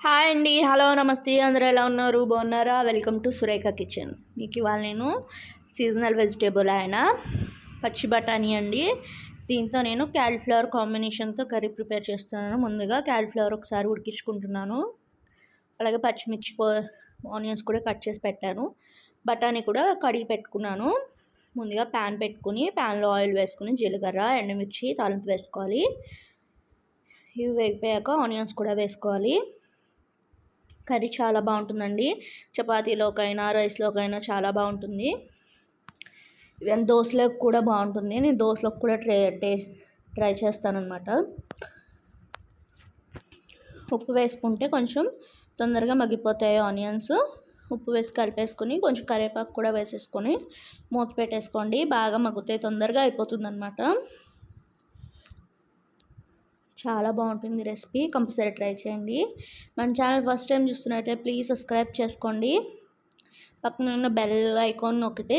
Hi అండి. Hello నమస్తే. అందరూ ఎలా ఉన్నారు? బాగున్నారా? Welcome to Surekha kitchen. మీకు ఇవాళ నేను సీజనల్ వెజిటేబుల్ అయిన పచ్చి బఠానీ అండి. దీంతో నేను క్యాలిఫ్లవర్ కాంబినేషన్తో కర్రీ ప్రిపేర్ చేస్తున్నాను. ముందుగా క్యాలిఫ్లవర్ ఒకసారి ఉడికించుకుంటున్నాను. అలాగే పచ్చిమిర్చి ఆనియన్స్ కూడా కట్ చేసి పెట్టాను. బఠానీ కూడా కడిగి పెట్టుకున్నాను. ముందుగా ప్యాన్ పెట్టుకుని ప్యాన్లో ఆయిల్ వేసుకుని జీలకర్ర ఎండుమిర్చి తాలింపు వేసుకోవాలి. ఇవి వేగిపోయాక ఆనియన్స్ కూడా వేసుకోవాలి. కర్రీ చాలా బాగుంటుందండి. చపాతీలోకైనా రైస్లోకైనా చాలా బాగుంటుంది. ఈవెన్ దోశలకు కూడా బాగుంటుంది. నేను దోశలకు కూడా ట్రై టే ట్రై చేస్తానమాట ఉప్పు వేసుకుంటే కొంచెం తొందరగా మగ్గిపోతాయి ఆనియన్స్. ఉప్పు వేసి కలిపేసుకొని కొంచెం కరివేపాకు కూడా వేసేసుకొని మూత పెట్టేసుకోండి. బాగా మగ్గుతాయి తొందరగా అయిపోతుంది అనమాట చాలా బాగుంటుంది రెసిపీ. కంపల్సరీ ట్రై చేయండి. మన ఛానల్ ఫస్ట్ టైం చూస్తున్నట్టయితే ప్లీజ్ సబ్స్క్రైబ్ చేసుకోండి. పక్కన ఉన్న బెల్ ఐకాన్ నొక్కితే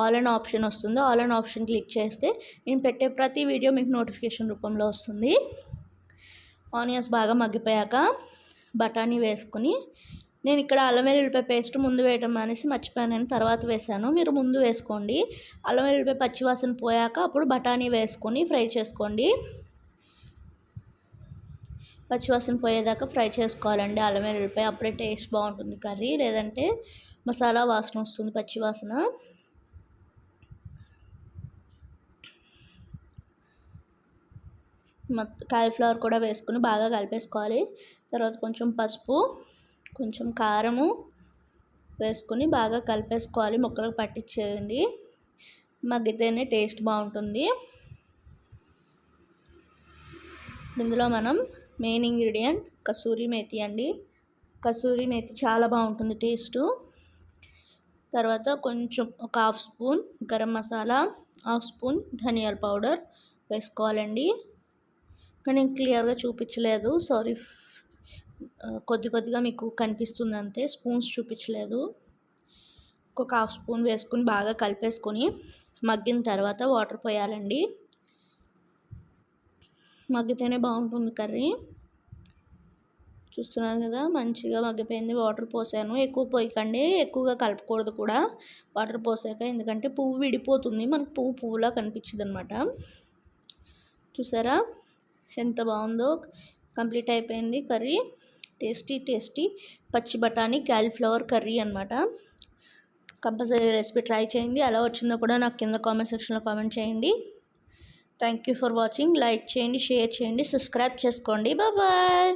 ఆల్ అండ్ ఆప్షన్ వస్తుంది. ఆల్ అండ్ ఆప్షన్ క్లిక్ చేస్తే నేను పెట్టే ప్రతి వీడియో మీకు నోటిఫికేషన్ రూపంలో వస్తుంది. ఆనియన్స్ బాగా మగ్గిపోయాక బఠానీ వేసుకుని నేను ఇక్కడ అల్లం వెల్లుల్లిపాయ పేస్ట్ ముందు వేయడం అనేసి మర్చిపోయాను. తర్వాత వేసాను మీరు ముందు వేసుకోండి. అల్లం వెల్లుల్లిపాయ పచ్చివాసన పోయాక అప్పుడు బఠానీ వేసుకొని ఫ్రై చేసుకోండి. పచ్చివాసన పోయేదాకా ఫ్రై చేసుకోవాలండి. అల్లం వెల్లుల్లిపాయ అప్పుడే టేస్ట్ బాగుంటుంది కర్రీ. లేదంటే మసాలా వాసన వస్తుంది పచ్చివాసన కాలీఫ్లవర్ కూడా వేసుకుని బాగా కలిపేసుకోవాలి. తర్వాత కొంచెం పసుపు కొంచెం కారము వేసుకొని బాగా కలిపేసుకోవాలి. ముక్కలకు పట్టించేయండి మగ్గితేనే టేస్ట్ బాగుంటుంది. ఇందులో మనం మెయిన్ ఇంగ్రీడియంట్ కసూరి మేతి అండి. కసూరి మేతి చాలా బాగుంటుంది టేస్టు. తర్వాత కొంచెం ఒక half spoon garam masala half spoon ధనియాల పౌడర్ వేసుకోవాలండి. కానీ నేను క్లియర్గా చూపించలేదు. సారీ కొద్ది కొద్దిగా మీకు కనిపిస్తుంది అంతే. స్పూన్స్ చూపించలేదు. ఒక హాఫ్ స్పూన్ వేసుకుని బాగా కలిపేసుకొని మగ్గిన తర్వాత వాటర్ పోయాలండి. మగ్గితేనే బాగుంటుంది కర్రీ. చూస్తున్నారు కదా మంచిగా మగ్గిపోయింది. వాటర్ పోసాను. ఎక్కువ పోయకండి ఎక్కువగా కలపకూడదు కూడా. వాటర్ పోసాక ఎందుకంటే పువ్వు విడిపోతుంది. మనకు పువ్వు పువ్వులా కనిపించదు అనమాట చూసారా? ఎంత బాగుందో. కంప్లీట్ అయిపోయింది కర్రీ. టేస్టీ టేస్టీ పచ్చి బఠానీ క్యాలీఫ్లవర్ కర్రీ అనమాట కంపల్సరీ రెసిపీ ట్రై చేయండి. ఎలా వచ్చిందో కూడా నాకు కింద కామెంట్ సెక్షన్లో కామెంట్ చేయండి. Thank you for watching like చేయండి షేర్ చేయండి సబ్స్క్రైబ్ చేసుకోండి. బాయ్